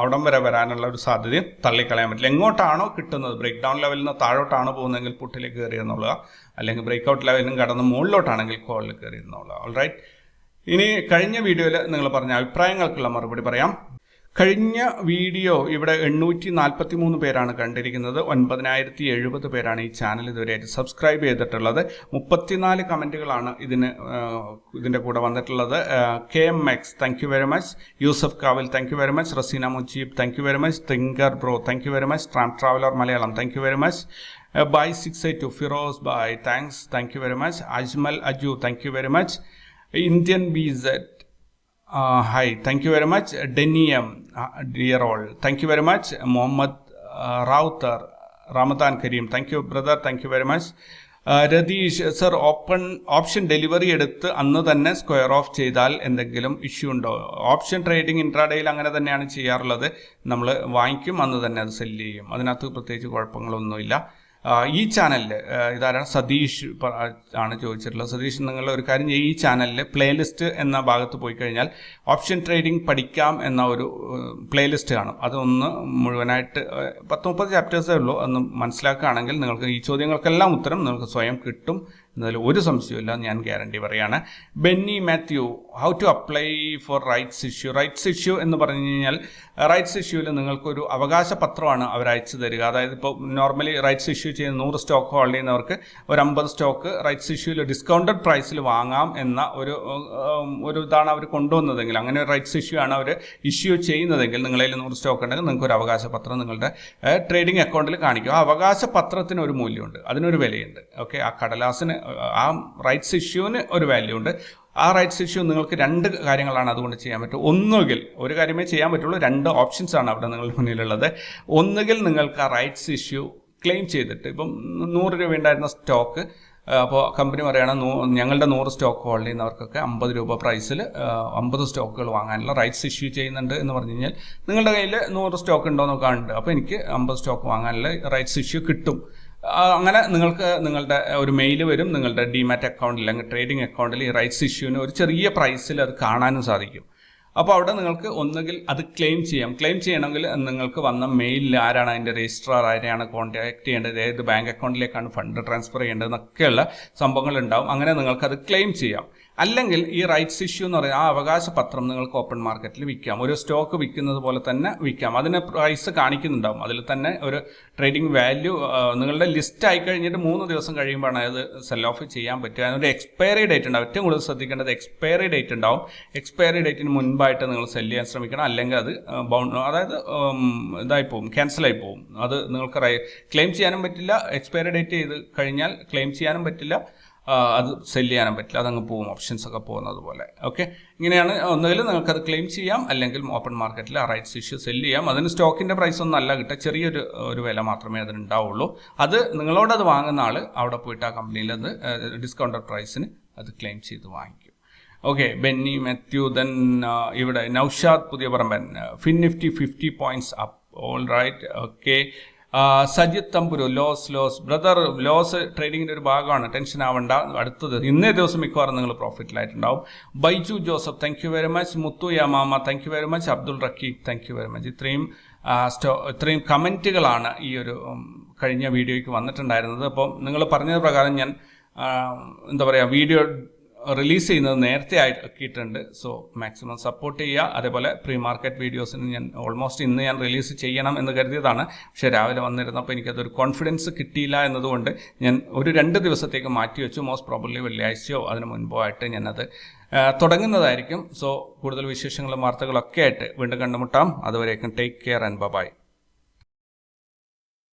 അവിടം വരെ വരാനുള്ള ഒരു സാധ്യതയും തള്ളിക്കളയാൻ പറ്റില്ല. എങ്ങോട്ടാണോ കിട്ടുന്നത്? ബ്രേക്ക് ഡൗൺ ലെവലിൽ നിന്ന് താഴോട്ടാണോ പോകുന്നതെങ്കിൽ പുട്ടിലേക്ക് കയറി എന്നുള്ളത്. അല്ലെങ്കിൽ ബ്രേക്ക് ഔട്ട് ലെവലിനും കടന്ന് മുകളിലോട്ടാണെങ്കിൽ കോളിൽ കയറി എന്നുള്ളത്. ഓൾ റൈറ്റ് ഇനി കഴിഞ്ഞ വീഡിയോയിൽ നിങ്ങൾ പറഞ്ഞ അഭിപ്രായങ്ങൾക്കുള്ള മറുപടി പറയാം. കഴിഞ്ഞ വീഡിയോ ഇവിടെ എണ്ണൂറ്റി നാൽപ്പത്തി മൂന്ന് പേരാണ് കണ്ടിരിക്കുന്നത്. ഒൻപതിനായിരത്തി എഴുപത് പേരാണ് ഈ ചാനൽ ഇതുവരെയായിട്ട് സബ്സ്ക്രൈബ് ചെയ്തിട്ടുള്ളത്. മുപ്പത്തിനാല് കമന്റുകളാണ് ഇതിന് ഇതിന്റെ കൂടെ വന്നിട്ടുള്ളത്. K M X thank you very much Yusuf Kaval thank you very much Raseena Mujeeb thank you very much thinker bro thank you very much tram traveller Malayalam thank you very much bye six eight two Firoz bye thanks thank you very much Ajmal Aju thank you very much Indian B Z hi thank you very much ഡെനിയം dear all thank you very much Muhammad Rawther Ramadan Kareem thank you brother thank you very much Ratheesh sir open option delivery എടുത്ത് അന്ന് തന്നെ square of ചെയ്താൽ എന്തെങ്കിലും issue ഉണ്ടോ? Option trading ഇൻട്രാഡേയിൽ അങ്ങനെ തന്നെയാണ് ചെയ്യാറുള്ളത്. നമ്മൾ വാങ്ങിക്കും അന്ന് തന്നെ അത് സെല്ല് ചെയ്യും. അതിനകത്ത് പ്രത്യേകിച്ച് കുഴപ്പങ്ങളൊന്നുമില്ല. ഈ ചാനലിൽ ഇതാരാണ്? സതീഷ് ആണ് ചോദിച്ചിട്ടുള്ളത്. സതീഷ് നിങ്ങൾ ഒരു കാര്യം ഈ ചാനലിൽ പ്ലേലിസ്റ്റ് എന്ന ഭാഗത്ത് പോയി കഴിഞ്ഞാൽ ഓപ്ഷൻ ട്രേഡിംഗ് പഠിക്കാം എന്ന ഒരു പ്ലേലിസ്റ്റ് കാണും. അതൊന്ന് മുഴുവനായിട്ട് പത്ത് മുപ്പത് ചാപ്റ്റേഴ്സേ ഉള്ളൂ അന്ന് മനസ്സിലാക്കുകയാണെങ്കിൽ നിങ്ങൾക്ക് ഈ ചോദ്യങ്ങൾക്കെല്ലാം ഉത്തരം നിങ്ങൾക്ക് സ്വയം കിട്ടും. എന്നതിൽ ഒരു സംശയമില്ല ഞാൻ ഗ്യാരണ്ടി പറയാണ്. Benny Mathew how to apply for rights issue rights issue എന്ന് പറഞ്ഞു കഴിഞ്ഞാൽ റൈറ്റ്സ് ഇഷ്യൂവിൽ നിങ്ങൾക്കൊരു അവകാശ പത്രമാണ് അവർ അയച്ചു തരിക. അതായത് ഇപ്പോൾ നോർമലി റൈറ്റ്സ് ഇഷ്യൂ ചെയ്യുന്ന നൂറ് സ്റ്റോക്ക് ഹോൾഡ് ചെയ്യുന്നവർക്ക് ഒരു അമ്പത് സ്റ്റോക്ക് റൈറ്റ്സ് ഇഷ്യൂവിൽ ഡിസ്കൗണ്ടഡ് പ്രൈസിൽ വാങ്ങാം എന്ന ഒരു ഒരു ഇതാണ് അവർ കൊണ്ടുവന്നതെങ്കിൽ അങ്ങനെ ഒരു റൈറ്റ്സ് ഇഷ്യൂ ആണ് അവർ ഇഷ്യൂ ചെയ്യുന്നതെങ്കിൽ നിങ്ങളിൽ നൂറ് സ്റ്റോക്ക് ഉണ്ടെങ്കിൽ നിങ്ങൾക്ക് ഒരു അവകാശ പത്രം നിങ്ങളുടെ ട്രേഡിംഗ് അക്കൗണ്ടിൽ കാണിക്കും. ആ അവകാശ പത്രത്തിന് ഒരു മൂല്യമുണ്ട്. അതിനൊരു വിലയുണ്ട്. ഓക്കെ? ആ കടലാസിന് ആ റൈറ്റ്സ് ഇഷ്യൂവിന് ഒരു വാല്യൂ ഉണ്ട്. ആ റൈറ്റ്സ് ഇഷ്യൂ നിങ്ങൾക്ക് രണ്ട് കാര്യങ്ങളാണ് അതുകൊണ്ട് ചെയ്യാൻ പറ്റും. ഒന്നുകിൽ ഒരു കാര്യമേ ചെയ്യാൻ പറ്റുള്ളൂ രണ്ട് ഓപ്ഷൻസ് ആണ് അവിടെ നിങ്ങളുടെ മുന്നിലുള്ളത്. ഒന്നുകിൽ നിങ്ങൾക്ക് ആ റൈറ്റ്സ് ഇഷ്യൂ ക്ലെയിം ചെയ്തിട്ട് ഇപ്പം നൂറ് രൂപ ഉണ്ടായിരുന്ന സ്റ്റോക്ക് അപ്പോൾ കമ്പനി പറയുകയാണ് നൂ ഞങ്ങളുടെ നൂറ് സ്റ്റോക്ക് ഹോൾഡ് ചെയ്യുന്നവർക്കൊക്കെ അമ്പത് രൂപ പ്രൈസിൽ അമ്പത് സ്റ്റോക്കുകൾ വാങ്ങാനുള്ള റൈറ്റ്സ് ഇഷ്യൂ ചെയ്യുന്നുണ്ട് എന്ന് പറഞ്ഞു കഴിഞ്ഞാൽ നിങ്ങളുടെ കയ്യിൽ നൂറ് സ്റ്റോക്ക് ഉണ്ടോ എന്നൊക്കെ ഉണ്ട് അപ്പോൾ എനിക്ക് അമ്പത് സ്റ്റോക്ക് വാങ്ങാനുള്ള റൈറ്റ്സ് ഇഷ്യൂ കിട്ടും. അങ്ങനെ നിങ്ങൾക്ക് നിങ്ങളുടെ ഒരു മെയിൽ വരും. നിങ്ങളുടെ ഡിമാറ്റ് അക്കൗണ്ടിൽ അല്ലെങ്കിൽ ട്രേഡിംഗ് അക്കൗണ്ടിൽ ഈ റൈറ്റ്സ് ഇഷ്യൂവിന് ഒരു ചെറിയ പ്രൈസിൽ അത് കാണാനും സാധിക്കും. അപ്പോൾ അവിടെ നിങ്ങൾക്ക് ഒന്നുകിൽ അത് ക്ലെയിം ചെയ്യാം. ക്ലെയിം ചെയ്യണമെങ്കിൽ നിങ്ങൾക്ക് വന്ന മെയിലിൽ ആരാണ് അതിന്റെ രജിസ്ട്രാർ ആരെയാണ് കോൺടാക്ട് ചെയ്യേണ്ടത് ഏത് ബാങ്ക് അക്കൗണ്ടിലേക്കാണ് ഫണ്ട് ട്രാൻസ്ഫർ ചെയ്യേണ്ടത് എന്നൊക്കെയുള്ള സംഭവങ്ങൾ ഉണ്ടാവും അങ്ങനെ നിങ്ങൾക്ക് അത് ക്ലെയിം ചെയ്യാം. അല്ലെങ്കിൽ ഈ റൈറ്റ്സ് ഇഷ്യൂ എന്ന് പറയുന്ന ആ അവകാശ പത്രം നിങ്ങൾക്ക് ഓപ്പൺ മാർക്കറ്റിൽ വിൽക്കാം. ഒരു സ്റ്റോക്ക് വിൽക്കുന്നത് പോലെ തന്നെ വിൽക്കാം. അതിന് പ്രൈസ് കാണിക്കുന്നുണ്ടാവും. അതിൽ തന്നെ ഒരു ട്രേഡിംഗ് വാല്യൂ നിങ്ങളുടെ ലിസ്റ്റ് ആയി കഴിഞ്ഞിട്ട് മൂന്ന് ദിവസം കഴിയുമ്പോഴാണ് അത് സെൽ ഓഫ് ചെയ്യാൻ പറ്റുക. അതിനൊരു എക്സ്പയറി ഡേറ്റ് ഉണ്ടാവും. ഏറ്റവും കൂടുതൽ ശ്രദ്ധിക്കേണ്ടത് എക്സ്പയറി ഡേറ്റ് ഉണ്ടാവും. എക്സ്പയറി ഡേറ്റിന് മുൻപായിട്ട് നിങ്ങൾ സെൽ ചെയ്യാൻ ശ്രമിക്കണം. അല്ലെങ്കിൽ അത് ബൗണ്ട് അതായത് ഇതായി പോകും. ക്യാൻസലായി പോകും. അത് നിങ്ങൾക്ക് ക്ലെയിം ചെയ്യാനും പറ്റില്ല. എക്സ്പയറി ഡേറ്റ് ചെയ്ത് കഴിഞ്ഞാൽ ക്ലെയിം ചെയ്യാനും പറ്റില്ല. അത് സെൽ ചെയ്യാനും പറ്റില്ല. അതങ്ങ് പോകും. ഓപ്ഷൻസ് ഒക്കെ പോകുന്നത് പോലെ ഓക്കെ ഇങ്ങനെയാണ് ഒന്നുകിൽ നിങ്ങൾക്കത് ക്ലെയിം ചെയ്യാം. അല്ലെങ്കിൽ ഓപ്പൺ മാർക്കറ്റിൽ ആ റൈറ്റ്സ് ഇഷ്യൂ സെൽ ചെയ്യാം. അതിന് സ്റ്റോക്കിന്റെ പ്രൈസ് ഒന്നും അല്ല കിട്ടുക. ചെറിയൊരു ഒരു വില മാത്രമേ അതിന് ഉണ്ടാവുള്ളൂ അത് നിങ്ങളോട് അത് വാങ്ങുന്ന ആൾ അവിടെ പോയിട്ട് ആ കമ്പനിയിൽ അത് ഡിസ്കൗണ്ടഡ് പ്രൈസിന് അത് ക്ലെയിം ചെയ്ത് വാങ്ങിക്കും. ഓക്കെ ബെന്നി മാത്യു ദെൻ ഇവിടെ Naushad Puthiya Paramban. Fin Nifty fifty points up all right okay Sajith Thamburu loss loss. Brother loss ട്രേഡിങ്ങിന്റെ ഒരു ഭാഗമാണ്. ടെൻഷൻ ആവണ്ട. അടുത്തത് ഇന്നേ ദിവസം മിക്കവാറും നിങ്ങൾ പ്രോഫിറ്റിലായിട്ടുണ്ടാവും Baiju Joseph thank you very much Muthu Yamama thank you very much Abdul Rakeeq thank you very much ഇത്രയും സ്റ്റോ ഇത്രയും കമന്റുകളാണ് ഈ ഒരു കഴിഞ്ഞ വീഡിയോയ്ക്ക് വന്നിട്ടുണ്ടായിരുന്നത്. അപ്പം നിങ്ങൾ പറഞ്ഞത് പ്രകാരം ഞാൻ എന്താ പറയുക വീഡിയോ റിലീസ് ചെയ്യുന്നത് നേരത്തെ ആക്കിയിട്ടുണ്ട് സോ മാക്സിമം സപ്പോർട്ട് ചെയ്യുക. അതേപോലെ പ്രീ മാർക്കറ്റ് വീഡിയോസിന് ഞാൻ ഓൾമോസ്റ്റ് ഇന്ന് ഞാൻ റിലീസ് ചെയ്യണം എന്ന് കരുതിയതാണ്. പക്ഷെ രാവിലെ വന്നിരുന്നപ്പോൾ എനിക്കതൊരു കോൺഫിഡൻസ് കിട്ടിയില്ല എന്നതുകൊണ്ട് ഞാൻ ഒരു രണ്ട് ദിവസത്തേക്ക് മാറ്റി വെച്ചു മോസ്റ്റ് പ്രോബ്ലി വെള്ളിയാഴ്ചയോ അതിന് മുൻപോ ആയിട്ട് ഞാനത് തുടങ്ങുന്നതായിരിക്കും. സോ കൂടുതൽ വിശേഷങ്ങളും വാർത്തകളൊക്കെ ആയിട്ട് വീണ്ടും കണ്ടുമുട്ടാം. അതുവരേക്കും ടേക്ക് കെയർ ആൻഡ് ബൈ